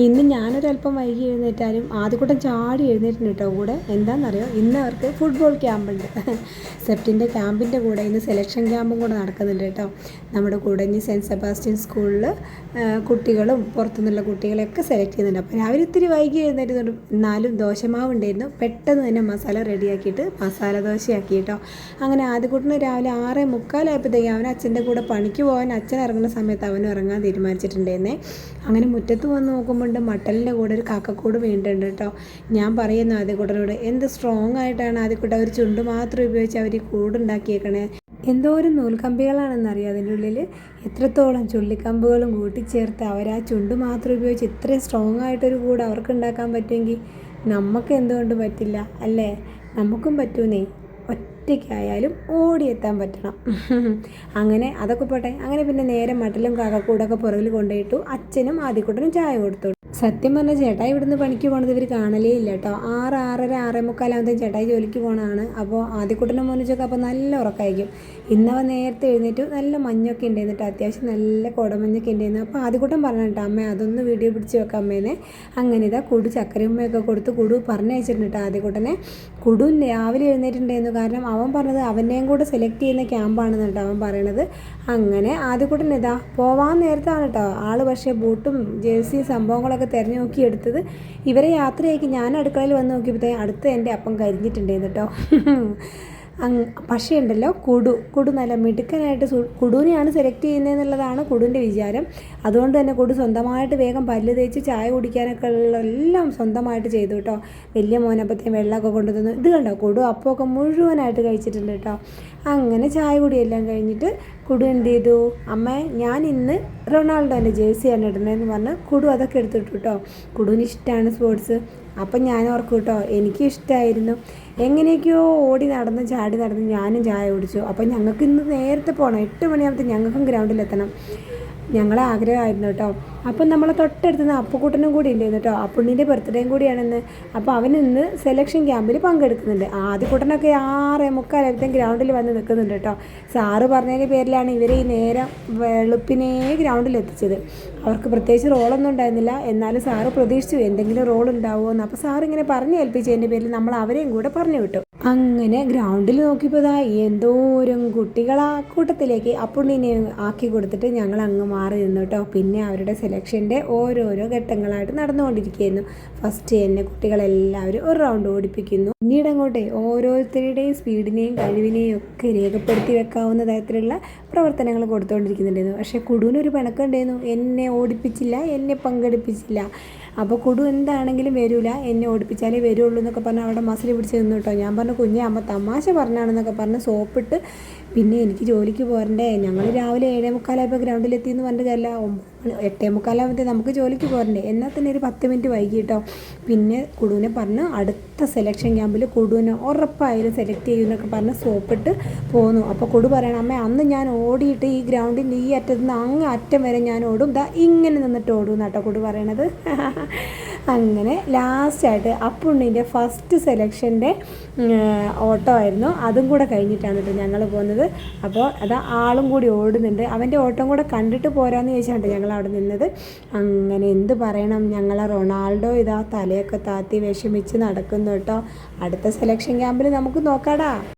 ഇന്ന് ഞാനൊരല്പം വൈകി എഴുന്നേറ്റാലും ആദ്യക്കൂട്ടം ചാടി എഴുന്നേറ്റിന് കേട്ടോ കൂടെ. എന്താണെന്നറിയോ ഇന്ന് അവർക്ക് ഫുട്ബോൾ ക്യാമ്പുണ്ട് സെപ്റ്റിന്റെ ക്യാമ്പിന്റെ കൂടെ ഇന്ന് സെലക്ഷൻ ക്യാമ്പും കൂടെ നടക്കുന്നുണ്ട് കേട്ടോ. നമ്മുടെ കൂടഞ്ഞി സെന്റ് സെബാസ്റ്റ്യൻ സ്കൂളിൽ കുട്ടികളും പുറത്തുനിന്നുള്ള കുട്ടികളെയൊക്കെ സെലക്ട് ചെയ്യുന്നുണ്ട്. അപ്പോൾ രാവിലെ ഇത്തിരി വൈകി എഴുന്നേറ്റുന്നുണ്ട് എന്നാലും ദോശമാവ് ഉണ്ടായിരുന്നു പെട്ടെന്ന് തന്നെ മസാല റെഡിയാക്കിയിട്ട് മസാല ദോശയാക്കി കേട്ടോ. അങ്ങനെ ആദ്യക്കൂട്ടിന് രാവിലെ ആറ് മുക്കാലായപ്പോഴത്തേക്കും അവൻ അച്ഛന്റെ കൂടെ പണിക്ക് പോകാൻ അച്ഛൻ ഇറങ്ങുന്ന സമയത്ത് അവനും ഇറങ്ങാൻ തീരുമാനിച്ചിട്ടുണ്ടായിരുന്നേ. അങ്ങനെ മുറ്റത്ത് വന്ന് നോക്കുമ്പോൾ മട്ടലിന്റെ കൂടെ ഒരു കാക്കക്കൂട് വീണിട്ടുണ്ട് കേട്ടോ. ഞാൻ പറയുന്നു ആദ്യക്കൂട്ടനോട് എന്ത് സ്ട്രോങ് ആയിട്ടാണ് ആദ്യക്കൂട്ട ഒരു ചുണ്ട് മാത്രം ഉപയോഗിച്ച് അവർ കൂടുണ്ടാക്കിയേക്കണേ എന്തോ ഒരു നൂൽക്കമ്പികളാണെന്നറിയാം അതിന്റെ ഉള്ളിൽ. എത്രത്തോളം ചുള്ളിക്കമ്പുകളും കൂട്ടിച്ചേർത്ത് അവർ ആ ചുണ്ട് മാത്രം ഉപയോഗിച്ച് ഇത്രയും സ്ട്രോങ് ആയിട്ടൊരു കൂട് അവർക്ക് ഉണ്ടാക്കാൻ പറ്റുമെങ്കിൽ നമുക്ക് എന്തുകൊണ്ട് പറ്റില്ല അല്ലേ? നമുക്കും പറ്റൂന്നേ. ഒറ്റയ്ക്കായാലും ഓടിയെത്താൻ പറ്റണം. അങ്ങനെ അതൊക്കെ പോട്ടെ. അങ്ങനെ പിന്നെ നേരെ മട്ടിലും കാക്കക്കൂടൊക്കെ പുറകിൽ കൊണ്ടുപോയിട്ടു അച്ഛനും ആദ്യക്കൂട്ടനും ചായ കൊടുത്തു. സത്യം പറഞ്ഞാൽ ചേട്ടായി ഇവിടുന്ന് പണിക്ക് പോണത് ഇവർ കാണലേ ഇല്ല കേട്ടോ ആറ് ആറര ആറേ മുക്കാലാകുമ്പോൾ ചേട്ടായി ജോലിക്ക് പോകണതാണ് അപ്പോൾ ആദ്യക്കൂട്ടനും മോനിച്ചൊക്കെ അപ്പോൾ നല്ല ഉറക്കമായിരിക്കും ഇന്നവ നേരത്തെ എഴുന്നേറ്റ്. നല്ല മഞ്ഞൊക്കെ ഉണ്ടായിരുന്നു കേട്ടോ അത്യാവശ്യം നല്ല കുടമഞ്ഞൊക്കെ ഉണ്ടായിരുന്നു അപ്പോൾ ആദ്യക്കൂട്ടം പറഞ്ഞു കേട്ടോ അമ്മ അതൊന്ന് വീഡിയോ പിടിച്ച് വെക്കാം അമ്മേനെ. അങ്ങനെ ഇതാ കുടു ചക്കരമ്മയൊക്കെ കൊടുത്ത് കുടു പറഞ്ഞയച്ചിട്ടുണ്ട് കേട്ടോ ആദ്യക്കൂട്ടനെ. കുടു രാവിലെ എഴുന്നേറ്റുണ്ടായിരുന്നു കാരണം അവൻ പറഞ്ഞത് അവനെയും കൂടെ സെലക്ട് ചെയ്യുന്ന ക്യാമ്പാണെന്ന് കേട്ടോ അവൻ പറയണത്. അങ്ങനെ ആദ്യക്കൂട്ടൻ ഇതാ പോവാൻ നേരത്താണ് കേട്ടോ ആൾ പക്ഷേ ബൂട്ടും ജേഴ്സിയും സംഭവങ്ങളൊക്കെ തിരഞ്ഞു നോക്കി എടുത്തത്. ഇവരെ യാത്രയാക്കി ഞാൻ അടുക്കളയിൽ വന്ന് നോക്കിയപ്പോഴത്തേ അടുത്ത് എന്റെ അപ്പം കരിഞ്ഞിട്ടുണ്ടായിരുന്നു കേട്ടോ. അങ് പക്ഷേ ഉണ്ടല്ലോ കുടു കുടു നല്ല മിടുക്കനായിട്ട് കുടുവിനെയാണ് സെലക്ട് ചെയ്യുന്നതെന്നുള്ളതാണ് കുടുവിന്റെ വിചാരം. അതുകൊണ്ട് തന്നെ കുടു സ്വന്തമായിട്ട് വേഗം പല്ല് തേച്ച് ചായ കുടിക്കാനൊക്കെ ഉള്ള എല്ലാം സ്വന്തമായിട്ട് ചെയ്തു കേട്ടോ. വലിയ മോനപ്പത്തേയും വെള്ളമൊക്കെ കൊണ്ടുതന്നു. ഇത് കണ്ടോ കുടു അപ്പമൊക്കെ മുഴുവനായിട്ട് കഴിച്ചിട്ടുണ്ട് കേട്ടോ. അങ്ങനെ ചായ കുടിയെല്ലാം കഴിഞ്ഞിട്ട് കുടു എന്ത് ചെയ്തു? അമ്മ ഞാൻ ഇന്ന് റൊണാൾഡോന്റെ ആണ് ഇടുന്നതെന്ന് പറഞ്ഞ് കുടു അതൊക്കെ എടുത്തിട്ടു കേട്ടോ കുടുവിന് ഇഷ്ടമാണ് സ്പോർട്സ് അപ്പം ഞാൻ ഓർക്കും കേട്ടോ എനിക്കും ഇഷ്ടമായിരുന്നു എങ്ങനെയൊക്കെയോ ഓടി നടന്ന് ചാടി നടന്ന് ഞാനും ചായ കുടിച്ചു. അപ്പം ഞങ്ങൾക്ക് ഇന്ന് നേരത്തെ പോകണം എട്ട് മണിയാകുമ്പോൾ ഞങ്ങൾക്കും ഗ്രൗണ്ടിലെത്തണം ഞങ്ങളെ ആഗ്രഹമായിരുന്നു കേട്ടോ. അപ്പം നമ്മൾ തൊട്ടടുത്ത് നിന്ന് അപ്പുക്കുട്ടനും കൂടി ഉണ്ടായിരുന്നു കേട്ടോ. അപ്പുണ്ണിന്റെ ബർത്ത്ഡേയും കൂടിയാണെന്ന്. അപ്പോൾ അവൻ ഇന്ന് സെലക്ഷൻ ക്യാമ്പിൽ പങ്കെടുക്കുന്നുണ്ട്. ആദ്യക്കുട്ടനൊക്കെ ആറ് മുക്കാലത്തും ഗ്രൗണ്ടിൽ വന്ന് നിൽക്കുന്നുണ്ട് കേട്ടോ. സാറ് പറഞ്ഞതിന്റെ പേരിലാണ് ഇവരെ ഈ നേരം വെളുപ്പിനെ ഗ്രൗണ്ടിൽ എത്തിച്ചത്. അവർക്ക് പ്രത്യേകിച്ച് റോളൊന്നും ഉണ്ടായിരുന്നില്ല. എന്നാലും സാറ് പ്രതീക്ഷിച്ചു എന്തെങ്കിലും റോൾ ഉണ്ടാവുമോ എന്ന്. അപ്പോൾ സാർ ഇങ്ങനെ പറഞ്ഞു ഏൽപ്പിച്ചതിന്റെ പേരിൽ നമ്മൾ അവരെയും കൂടെ പറഞ്ഞു വിട്ടു. അങ്ങനെ ഗ്രൗണ്ടിൽ നോക്കിയപ്പോൾ ഇതാ എന്തോരം ആ കൂട്ടത്തിലേക്ക് അപ്പുണ്ണിനെ ആക്കി കൊടുത്തിട്ട് ഞങ്ങൾ അങ്ങ് മാറി നിന്നു കേട്ടോ. പിന്നെ അവരുടെ സെലക്ഷന്റെ ഓരോരോ ഘട്ടങ്ങളായിട്ട് നടന്നുകൊണ്ടിരിക്കുകയായിരുന്നു. ഫസ്റ്റ് തന്നെ കുട്ടികളെല്ലാവരും ഒരു റൗണ്ട് ഓടിപ്പിക്കുന്നു. പിന്നീട് അങ്ങോട്ടേ ഓരോരുത്തരുടെയും സ്പീഡിനെയും കഴിവിനെയും ഒക്കെ രേഖപ്പെടുത്തി വെക്കാവുന്ന തരത്തിലുള്ള പ്രവർത്തനങ്ങൾ കൊടുത്തുകൊണ്ടിരിക്കുന്നുണ്ടായിരുന്നു. പക്ഷേ കുടുവിനൊരു പിണക്കുണ്ടായിരുന്നു എന്നെ ഓടിപ്പിച്ചില്ല എന്നെ പങ്കെടുപ്പിച്ചില്ല. അപ്പോൾ കുടു എന്താണെങ്കിലും വരില്ല എന്നെ ഓടിപ്പിച്ചാലേ വരുള്ളൂ എന്നൊക്കെ പറഞ്ഞാൽ അവിടെ മസിൽ പിടിച്ച് നിന്നു കേട്ടോ. ഞാൻ പറഞ്ഞു കുഞ്ഞെ അമ്മ തമാശ പറഞ്ഞാണെന്നൊക്കെ പറഞ്ഞ് സോപ്പിട്ട് പിന്നെ എനിക്ക് ജോലിക്ക് പോരണ്ടേ. ഞങ്ങൾ രാവിലെ ഏഴേ മുക്കാലായപ്പോൾ ഗ്രൗണ്ടിലെത്തി എന്ന് പറഞ്ഞിട്ട് ഒമ്പത് എട്ടേ മുക്കാലാവുമ്പോൾ നമുക്ക് ജോലിക്ക് പോരണ്ടേ? എന്നാൽ തന്നെ ഒരു പത്ത് മിനിറ്റ് വൈകിട്ടോ പിന്നെ കുടുവിനെ പറഞ്ഞ് അടുത്ത സെലക്ഷൻ ക്യാമ്പിൽ കുടുവിനെ ഉറപ്പായാലും സെലക്ട് ചെയ്യുമെന്നൊക്കെ പറഞ്ഞ് സോപ്പിട്ട് പോന്നു. അപ്പോൾ കുടു പറയണം അമ്മ അന്ന് ഞാൻ ഓടിയിട്ട് ഈ ഗ്രൗണ്ടിന്റെ ഈ അറ്റത്ത് നിന്ന് അങ്ങ് അറ്റം വരെ ഞാൻ ഓടും. ദാ ഇങ്ങനെ നിന്നിട്ട് ഓടും എന്നാട്ടോ കുടു പറയണത്. അങ്ങനെ ലാസ്റ്റായിട്ട് അപ്പുണ്ണിന്റെ ഫസ്റ്റ് സെലക്ഷന്റെ ഓട്ടോ ആയിരുന്നു. അതും കൂടെ കഴിഞ്ഞിട്ടാണ് കേട്ടോ ഞങ്ങൾ പോകുന്നത്. അപ്പോൾ അത് ആളും കൂടി ഓടുന്നുണ്ട്. അവന്റെ ഓട്ടം കൂടെ കണ്ടിട്ട് പോരാന്ന് ചോദിച്ചാണ് ഞങ്ങൾ അവിടെ നിന്നത്. അങ്ങനെ എന്ത് പറയണം? ഞങ്ങളെ റൊണാൾഡോ ഇതാ തലയൊക്കെ താത്തി വിഷമിച്ച് നടക്കുന്നു കേട്ടോ. അടുത്ത സെലക്ഷൻ ക്യാമ്പിൽ നമുക്ക് നോക്കാടാ.